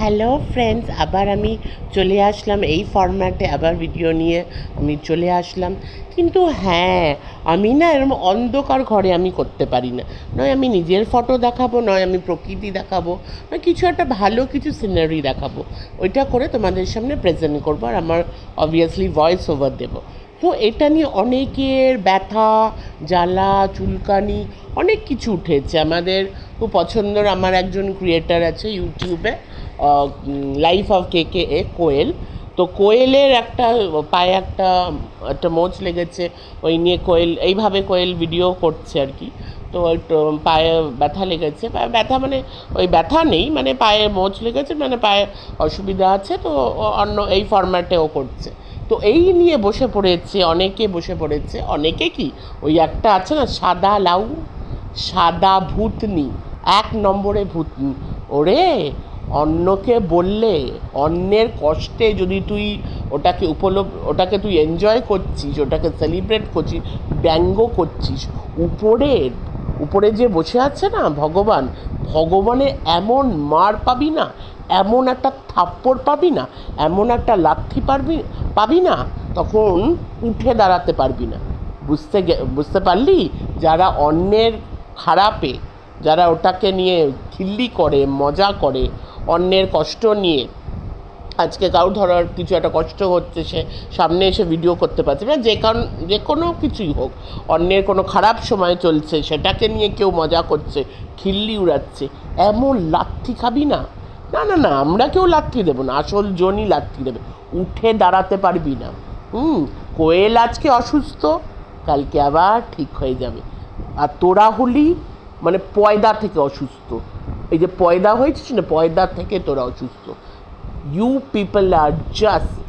Hello friends আবার আমি চলে আসলাম এই ফরম্যাটে আবার ভিডিও নিয়ে। আমি চলে আসলাম। কিন্তু হ্যাঁ আমি না এরকম অন্ধকার ঘরে আমি করতে পারি না। নয় আমি নিজের ফটো দেখাবো, নয় আমি প্রকৃতি দেখাবো, নয় কিছু একটা ভালো কিছু সিনারি দেখাবো। ওইটা করে তোমাদের সামনে প্রেজেন্ট করব আর আমার অবভিয়াসলি ভয়েস ওভার দেবো। তো এটা নিয়ে অনেকের ব্যথা, জ্বালা, চুলকানি অনেক কিছু উঠেছে। আমাদের খুব পছন্দের আমার একজন ক্রিয়েটার আছে ইউটিউবে লাইফ অফ কে কে এ কোয়েল। তো কোয়েলের একটা, পায়ে একটা একটা মোচ লেগেছে। ওই নিয়ে কোয়েল, এইভাবে কোয়েল ভিডিও করছে আর কি। তো একটু পায়ে ব্যথা লেগেছে। পায়ে ব্যথা মানে ওই ব্যথা নেই মানে পায়ে মোচ লেগেছে মানে পায়ে অসুবিধা আছে, তো অন্য এই ফরম্যাটেও করছে। তো এই নিয়ে বসে পড়েছে, অনেকে বসে পড়েছে। অনেকে কি, ওই একটা আছে না, সাদা লাউ, সাদা ভূতনি, এক নম্বরে ভূতনি। ওরে অন্যকে বললে, অন্যের কষ্টে যদি তুই ওটাকে উপলব, ওটাকে তুই এনজয় করছিস, ওটাকে সেলিব্রেট করছিস, ব্যঙ্গ করছিস উপরের উপরে যে বসে আছে না ভগবান, ভগবানে এমন মার পাবি না, এমন একটা থাপ্পড় পাবি না, এমন একটা লাথি পারবি, পাবি না, তখন উঠে দাঁড়াতে পারবি না। বুঝতে বুঝতে পারলি? যারা অন্যের খারাপে, যারা ওটাকে নিয়ে খিল্লি করে, মজা করে অন্যের কষ্ট নিয়ে। আজকে কারও ধরার কিছু একটা কষ্ট হচ্ছে, সে সামনে এসে ভিডিও করতে পারছে। না যে কারণ, যে কোনো কিছুই হোক, অন্যের কোনো খারাপ সময় চলছে, সেটাকে নিয়ে কেউ মজা করছে, খিল্লি উড়াচ্ছে, এমন লাথি খাবি না। না না না, আমরা কেউ লাথি দেবো না, আসল জনই লাথি দেবে। উঠে দাঁড়াতে পারবি না। হুম, কোয়েল আজকে অসুস্থ, কালকে আবার ঠিক হয়ে যাবে। আর তোরা হলি মানে পয়দা থেকে অসুস্থ। এই যে পয়দা হয়েছিস না, পয়দা থেকে তোরা অসুস্থ। You people are just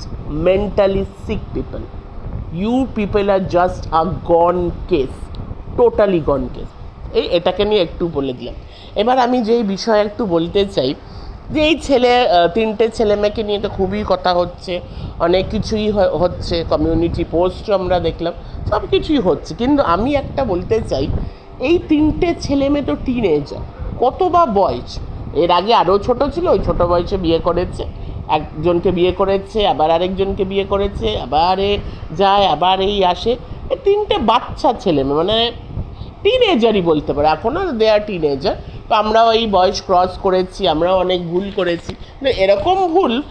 mentally sick people you people are just a gone case totally gone case এই এটাকে নিয়ে একটু বলে দিলাম। এবার আমি যেই বিষয়ে একটু বলতে চাই, যে এই ছেলে তিনটে ছেলে মেয়েকে নিয়ে তো খুবই কথা হচ্ছে, অনেক কিছুই হচ্ছে কমিউনিটি পোস্টও আমরা দেখলাম সব কিছুই হচ্ছে। কিন্তু আমি একটা বলতে চাই, এই তিনটে ছেলে মেয়ে তো টিনেজার কত বা বয়স? এর আগে আরও ছোট ছিল, ওই ছোটো বয়সে বিয়ে করেছে। একজনকে বিয়ে করেছে, আবার আরেকজনকে বিয়ে করেছে, আবার এ যায়, আবার এই আসে। তিনটে বাচ্চা ছেলে মানে টিনেজারই বলতে পারে। এখনও দে আর টিনেজার তো আমরাও এই বয়স ক্রস করেছি আমরাও অনেক ভুল করেছি। এরকম ভুল,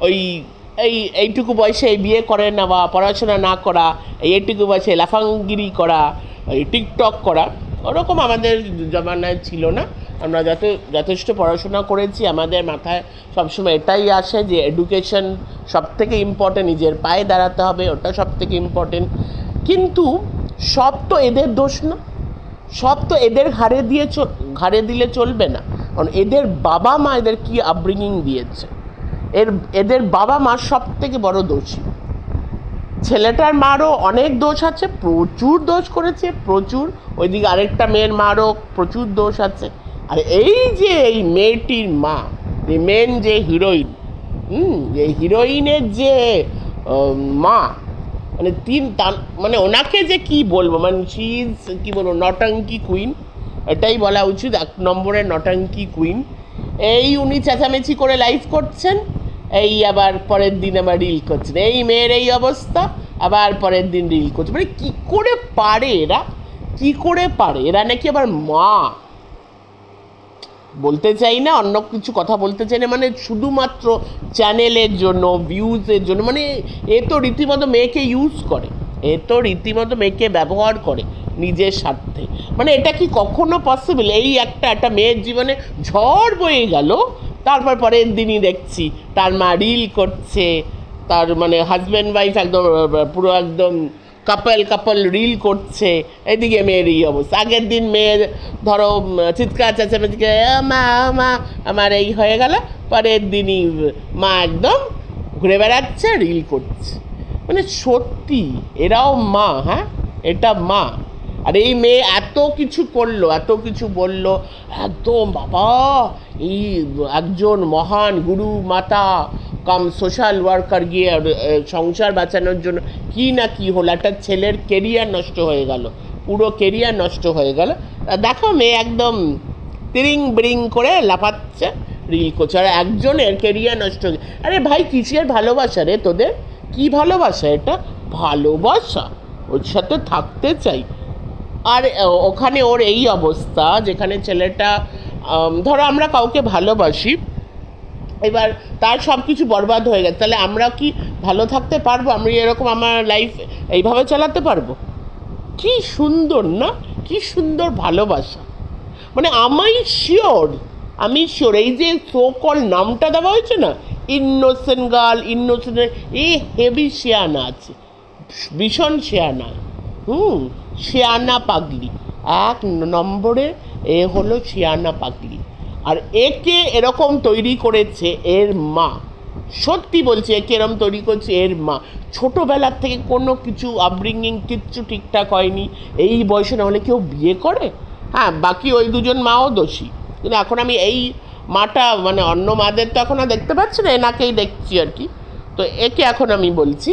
ওই, এই, এইটুকু বয়সে এই বিয়ে করে নেওয়া, পড়াশোনা না করা, এই এইটুকু বয়সে লাফাঙ্গিরি করা, এই টিকটক করা, ওরকম আমাদের জমানায় ছিল না। আমরা যত, যথেষ্ট পড়াশোনা করেছি, আমাদের মাথায় সবসময় এটাই আসে যে এডুকেশন সব থেকে ইম্পর্টেন্ট নিজের পায়ে দাঁড়াতে হবে, ওটা সব থেকে ইম্পর্টেন্ট কিন্তু সব তো এদের দোষ না। সব তো এদের ঘাড়ে দিয়ে ঘাড়ে দিলে চলবে না। কারণ এদের বাবা মা এদের কি আপব্রিঙ্গিং দিয়েছে? এর, এদের বাবা মা সব থেকে বড় দোষী। ছেলেটার মারও অনেক দোষ আছে, প্রচুর দোষ করেছে, প্রচুর। ওইদিকে আরেকটা মেয়ের মারও প্রচুর দোষ আছে। আর এই যে এই মেয়েটির মা যে মেন যে হিরোইন হুম, এই হিরোইনের যে মা মানে তিন মানে ওনাকে যে কি বলব মানে শি ইজ কী বলব, নটাঙ্কি কুইন এটাই বলা উচিত, এক নম্বরের নটাঙ্কি কুইন এই উনি চেঁচামেচি করে লাইভ করছেন, এই আবার পরের দিন আবার রিল করছেন। এই মেয়ের এই অবস্থা, আবার পরের দিন রিল করছে। মানে কী করে পারে এরা? কী করে পারে? এরা নাকি আবার মা? বলতে চাই না, অন্য কিছু কথা বলতে চাই না মানে শুধুমাত্র চ্যানেলের জন্য ভিউজের জন্য মানে এ তো রীতিমতো মেয়েকে ইউজ করে, এ তো রীতিমতো মেয়েকে ব্যবহার করে নিজের স্বার্থে। মানে এটা কি কখনো পসিবল এই একটা একটা মেয়ের জীবনে ঝড় বয়ে গেল, তারপর পরের দিনই দেখছি তার মা রিল করছে, তার মানে হাজব্যান্ড ওয়াইফ একদম, পুরো একদম কাপল কাপল রিল করছে। এদিকে মেয়ের এই অবস্থা। আগের দিন মেয়ের ধরো চিৎকার চেঁচামেচি করে, "আ, মা মা আমার এই হয়ে গেল। পরের দিনই মা একদম ঘুরে বেড়াচ্ছে রিল করছে। মানে সত্যি এরাও মা হ্যাঁ? এটা মা। আর এই মেয়ে এত কিছু করল এত কিছু বলল একদম বাবা এই একজন মহান গুরু মাতা কাম সোশ্যাল ওয়ার্কার গিয়ে সংসার বাঁচানোর জন্য কি না কি হলো? একটা ছেলের কেরিয়ার নষ্ট হয়ে গেল, পুরো কেরিয়ার নষ্ট হয়ে গেল। দেখো মেয়ে একদম তিরিং বিরিং করে লাফাচ্ছে রিল করছে। আর একজনের কেরিয়ার নষ্ট হয়ে আরে ভাই, কিসের ভালোবাসা রে তোদের? কি ভালোবাসা এটা? ভালোবাসা, ওর সাথে থাকতে চাই। আর ওখানে ওর এই অবস্থা, যেখানে ছেলেটা ধরো আমরা কাউকে ভালোবাসি এবার তার সব কিছু বরবাদ হয়ে গেছে। তাহলে আমরা কি ভালো থাকতে পারব? আমি এরকম আমার লাইফ এইভাবে চালাতে পারব? কি সুন্দর, না? কি সুন্দর ভালোবাসা। মানে আমি শিওর আমি শিওর এই যে সোকল নামটা দেওয়া হয়েছে না ইনোসেন্ট গার্ল ইনোসেন্ট এই হেভি শেয়ানা আছে। ভীষণ শেয়ানা। হুম, শেয়ানা পাগলি। এক নম্বরে এ হলো শেয়ানা পাগলি। আর একে এরকম তৈরি করেছে এর মা। সত্যি বলছি, একে এরম তৈরি করছে এর মা। ছোটোবেলার থেকে কোনো কিছু আপব্রিঙ্গিং কিচ্ছু ঠিকঠাক হয়নি। এই বয়সে না হলে কেউ বিয়ে করে? হ্যাঁ বাকি ওই দুজন মাও দোষী। কিন্তু এখন আমি এই মাটা মানে অন্য মাদের তো এখন আর দেখতে পাচ্ছি না, এনাকেই দেখছি আর কি। তো একে এখন আমি বলছি।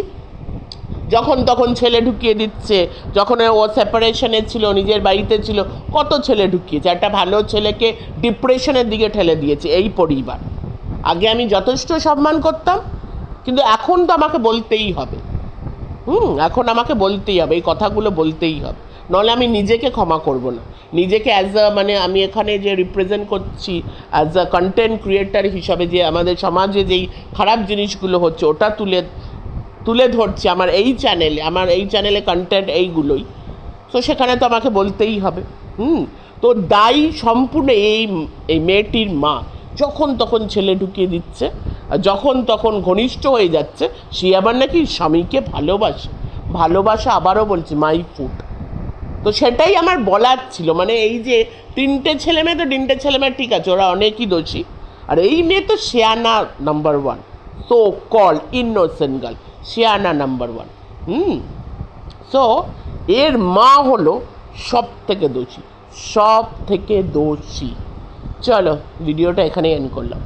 যখন তখন ছেলে ঢুকিয়ে দিচ্ছে, যখন ও সেপারেশনে ছিল, নিজের বাড়িতে ছিল, কত ছেলে ঢুকিয়েছে? একটা ভালো ছেলেকে ডিপ্রেশনের দিকে ঠেলে দিয়েছে, এই পরিবার। আগে আমি যথেষ্ট সম্মান করতাম, কিন্তু এখন তো আমাকে বলতেই হবে। হুম, এখন আমাকে বলতেই হবে, এই কথাগুলো বলতেই হবে। নাহলে আমি নিজেকে ক্ষমা করব না। নিজেকে অ্যাজ আ মানে আমি এখানে যে রিপ্রেজেন্ট করছি অ্যাজ আ কন্টেন্ট ক্রিয়েটার হিসাবে যে আমাদের সমাজে যেই খারাপ জিনিসগুলো হচ্ছে, ওটা তুলে তুলে ধরছি আমার এই চ্যানেলে আমার এই চ্যানেলে কন্টেন্ট এইগুলোই। তো সেখানে তো আমাকে বলতেই হবে। হুম, তো দায়ী সম্পূর্ণ এই এই মেয়েটির মা যখন তখন ছেলে ঢুকিয়ে দিচ্ছে, আর যখন তখন ঘনিষ্ঠ হয়ে যাচ্ছে, সে আবার নাকি স্বামীকে ভালোবাসে। ভালোবাসা আবারও বলছি মাই ফুড তো সেটাই আমার বলার ছিল। মানে এই যে তিনটে ছেলে মেয়ে, তো তিনটে ছেলে মেয়ে ঠিক আছে, ওরা অনেকই দোষী। আর এই মেয়ে তো শেয়ানা number one so call innocent girl শিয়ানা নাম্বার ওয়ান হুম সো এর মা হলো সব থেকে দোষী সব থেকে দোষী। চলো ভিডিওটা এখানে এন্ড করলাম।